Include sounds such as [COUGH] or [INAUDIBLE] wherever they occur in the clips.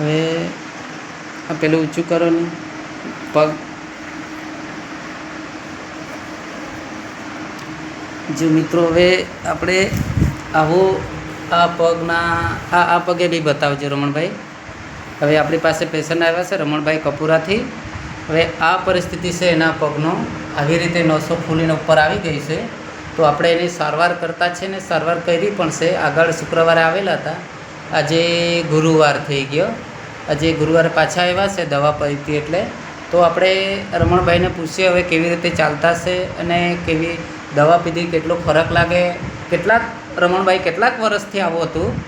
હવે આ પેલું ઊંચું કરો ને. પગ. જો મિત્રો હવે આપણે આવો આ પગના, આ આ પગે બી બતાવજો રમણભાઈ. હવે આપણી પાસે પેશન્ટ આવ્યા છે, રમણભાઈ કપૂરાથી. હવે આ પરિસ્થિતિ છે એના પગનો. આવી રીતે નસો ફૂલીને ઉપર આવી ગઈ છે. તો આપણે એની સારવાર કરતા છે ને સારવાર કરી પણ છે. આગળ શુક્રવારે આવેલા હતા. આજે ગુરુવાર થઈ ગયો. આજે ગુરુવારે પાછા આવ્યા છે દવા પડી એટલે. તો આપણે રમણભાઈને પૂછીએ હવે કેવી રીતે ચાલતા છે અને કેવી દવા પીધી કેટલો ફરક લાગે કેટલાક રમણભાઈ કેટલાક વર્ષથી આવું હતું?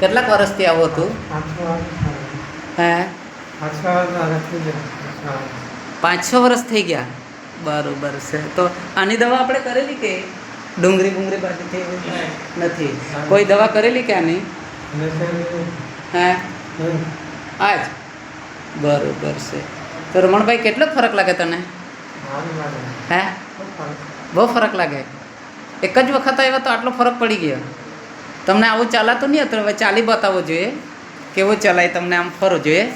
કેટલાક વર્ષથી આવું હતું? હે? પાંચ છ વર્ષ થઈ ગયા? બરોબર છે. તો આની દવા આપણે કરેલી કે ડુંગળી બુંગળી બાજુથી? નથી. કોઈ દવા કરેલી કે આની? હે? આજ? બરોબર છે. તો રમણભાઈ કેટલો ફરક લાગે તને? હે? બહુ ફરક લાગે? એક જ વખત આવ્યા તો આટલો ફરક પડી ગયો. તમને આવું ચાલાતું નહીં હતું? હવે ચાલી બતાવવું જોઈએ. કેવું ચલાય તમને આમ ફરવું જોઈએ?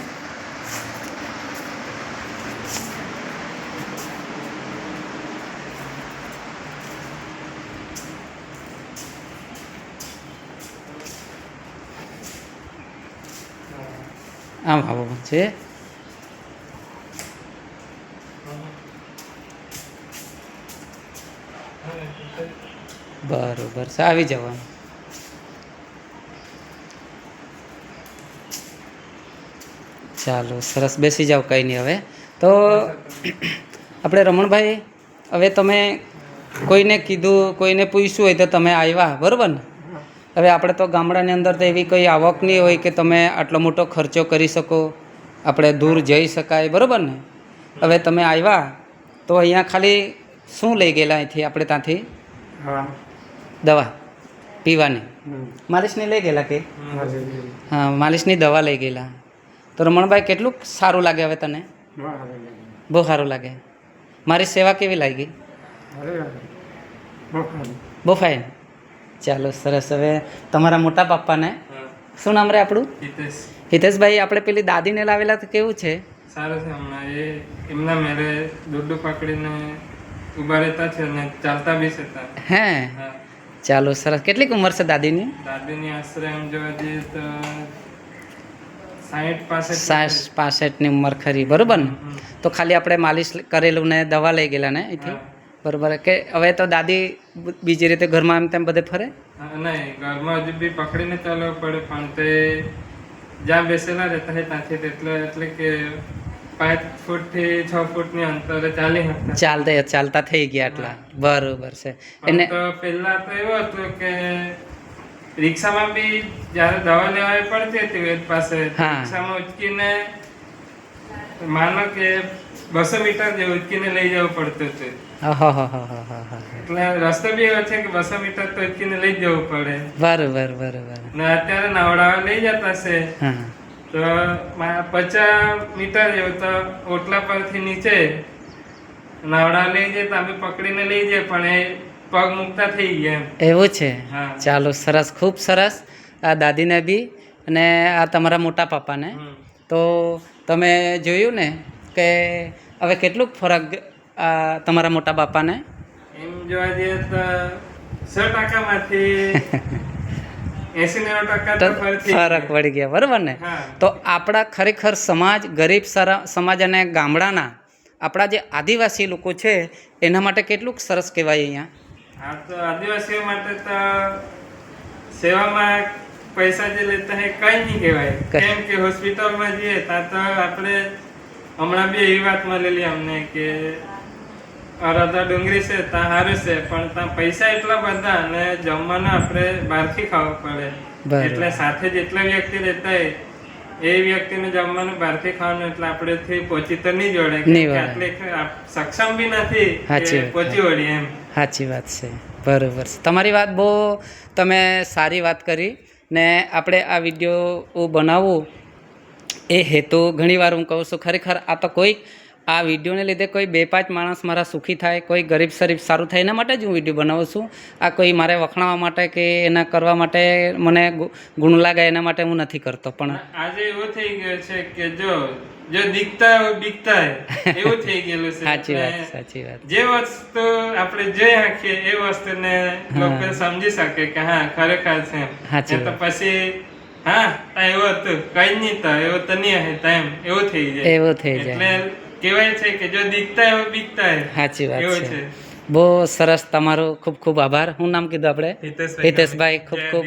આમ આવો છે. બરોબર આવી જવાનું ચાલો, સરસ, બેસી જાઓ કંઈ નહીં હવે. તો આપણે રમણભાઈ, હવે તમે કોઈને કીધું, કોઈને પૂછ્યું હોય તો તમે આવ્યા, બરાબર ને? હવે આપણે તો ગામડાની અંદર તો એવી કોઈ આવક નહીં હોય કે તમે આટલો મોટો ખર્ચો કરી શકો. આપણે દૂર જઈ શકાય બરાબર ને? હવે તમે આવ્યા તો અહીંયા ખાલી શું લઈ ગયેલા અહીંથી? આપણે ત્યાંથી દવા પીવાની. માલિશની લઈ ગયેલા કે? હા માલિશની દવા લઈ ગયેલા. તો રમણભાઈ કેટલું સારું લાગે હવે તને? બહુ સારું લાગે. મારી સેવા કેવી લાગી? બહુ ફાઇન. ચાલો સરસ. હવે તમારા મોટા પપ્પાને શું નામ રે આપણું? હિતેશ. હિતેશભાઈ આપણે પેલી દાદીને લાવેલા તો કેવું છે? સારું છે હમણાં એ એમના મેરે દોડું પકડીને ઊભા રહેતા છે અને ચાલતા બી છે હે? ચાલો સરસ. કેટલીક ઉંમર છે દાદીની? દાદીની આશરે એમ જોવા જઈએ તો સાઠ પાસઠની ઉંમર. ખરી. બરોબર ને? તો ખાલી આપણે માલિશ કરેલું ને દવા લઈ ગયેલા ને અહીંથી? બરોબર કે હવે તો દાદી બીજી રીતે ઘરમાં એમ તેમ બધે ફરે? નહીં ઘરમાં હજુ બી પકડીને ચાલવું પડે પણ તે જ્યાં બેસેલા રહેતા હોય ત્યાંથી એટલે એટલે કે પાંચ ફૂટથી છ ફૂટની અંતરે ચાલી ચાલતા ચાલતા થઈ ગયા એટલા. બરોબર છે. એને પહેલા તો એવું હતું કે રિક્ષામાં બી જ્યારે દવા લેવા પડતી હતી વેદ પાસે રિક્ષામાં ઉચકીને માનો કે બસો મીટર જે ઉચકીને લઈ જવું પડતું હતું. એટલે રસ્તો બી એવો છે કે બસો મીટર તો ઉચકીને લઈ જવું પડે. બરોબર બરોબર ને અત્યારે નવડાવા લઈ જતા છે. તો પચાસ મીટર જેવું તો ઓટલા પરથી નીચે નાવડા લઈ જાય તો અમે પકડીને લઈ જાય પણ એ પગ મુકતા થઈ ગયા એવું છે? હા. ચાલો સરસ ખૂબ સરસ. આ દાદીને બી અને આ તમારા મોટા પપ્પાને તો તમે જોયું ને કે હવે કેટલુંક ફરક તમારા મોટા બાપાને? એમ જોવા જઈએ તો સો ટકામાંથી [LAUGHS] ફરક પડી ગયા બરાબર ને? તો આપણા ખરેખર સમાજ ગરીબ સમાજ અને ગામડાના આપણા જે આદિવાસી લોકો છે એના માટે કેટલુંક સરસ કહેવાય અહીંયા? તો આદિવાસીઓ માટે તો સેવામાં પૈસા જે લેતા હે કઈ નહીં કહેવાય. કેમ કે હોસ્પિટલમાં જઈએ ત્યાં તો આપણે હમણાં બી એવી વાત મળેલી અમને કે અરાધા ડુંગળી છે ત્યાં સારું છે પણ ત્યાં પૈસા એટલા બધા અને જમવાનું આપણે બહારથી ખાવું પડે. એટલે સાથે જેટલા વ્યક્તિ રહેતા હોય એ વ્યક્તિને જમવાનું બહારથી ખાવાનું એટલે આપણેથી પહોંચી તો નહીં જોડે આપ- સક્ષમ બી નથી પહોંચી વળી એમ. સાચી વાત છે. બરોબર છે. તમારી વાત બહુ તમે સારી વાત કરી ને આપણે આ વીડિયો બનાવવું એ હેતુ ઘણીવાર હું કહું છું ખરેખર આ તો કોઈ આ વિડીયોને લીધે કોઈ બે પાંચ માણસ મારા સુખી થાય કોઈ ગરીબ શરીફ સારું થાય એના માટે જ હું વીડિયો બનાવું છું. આ કોઈ મારે વખણાવવા માટે કે એના કરવા માટે મને ગુણ લાગે એના માટે હું નથી કરતો પણ આજે એવું થઈ ગયું છે કે જો જો દીખતા હોય બીકતા હોય એવું થઈ ગયેલું છે. સાચી વાત સાચી વાત. જે વસ્તુ આપણે જોઈ શકીએ એ વસ્તુને લોકો સમજી શકે કે હા ખરેખર છે. તો પછી હા એવું કઈ નહીં તો એવું તો નહીં હશે તો એમ થઈ જાય. એવું થઈ જાય. એટલે કહેવાય છે કે જો દીખતા હોય બીકતા હોય. સાચી વાત એવું છે. છે. બહુ સરસ તમારો ખૂબ ખૂબ આભાર. હું નામ કીધું આપણે? હિતેશભાઈ. હિતેશભાઈ ખૂબ ખૂબ.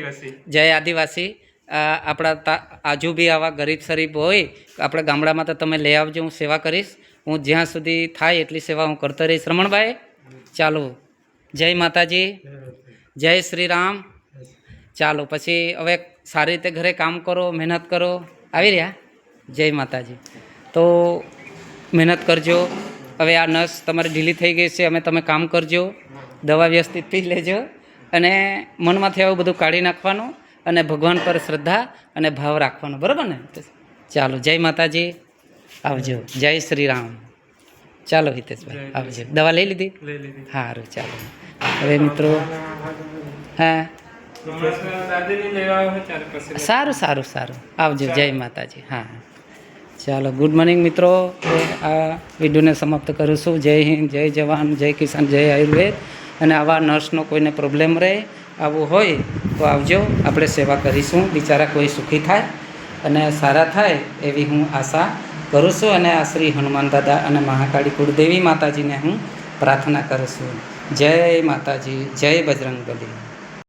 જય આદિવાસી. આપણા આજુ બી આવા ગરીબ શરીફ હોય આપણા ગામડામાં તો તમે લઈ આવજો હું સેવા કરીશ. હું જ્યાં સુધી થાય એટલી સેવા હું કરતો રહીશ. રમણભાઈ ચાલો. જય માતાજી. જય શ્રી રામ. ચાલો પછી હવે સારી રીતે ઘરે કામ કરો મહેનત કરો. આવી રહ્યા? જય માતાજી. તો મહેનત કરજો. હવે આ નસ તમારી ઢીલી થઈ ગઈ છે અમે તમે કામ કરજો. દવા વ્યવસ્થિત પી લેજો. અને મનમાંથી આવું બધું કાઢી નાખવાનું અને ભગવાન પર શ્રદ્ધા અને ભાવ રાખવાનો. બરાબર ને? ચાલો જય માતાજી. આવજો. જય શ્રી રામ ચાલો હિતેશભાઈ આવજો. દવા લઈ લીધી? લઈ લીધી. સારું ચાલો. હવે મિત્રો હા. સારું સારું સારું. આવજો જય માતાજી. હા. ચાલો ગુડ મોર્નિંગ મિત્રો. આ વિડીયોને સમાપ્ત કરું છું જય હિન્દ જય જવાન જય કિસાન જય આયુર્વેદ. અને આવા નર્સનો કોઈને પ્રોબ્લેમ રહે આવું હોય તો આવજો. આપણે સેવા કરીશું. બિચારા કોઈ સુખી થાય અને સારા થાય એવી હું આશા કરું છું. અને આ શ્રી હનુમાન દાદા અને મહાકાળી કુળદેવી માતાજીને હું પ્રાર્થના કરું છું. જય માતાજી જય બજરંગ બલી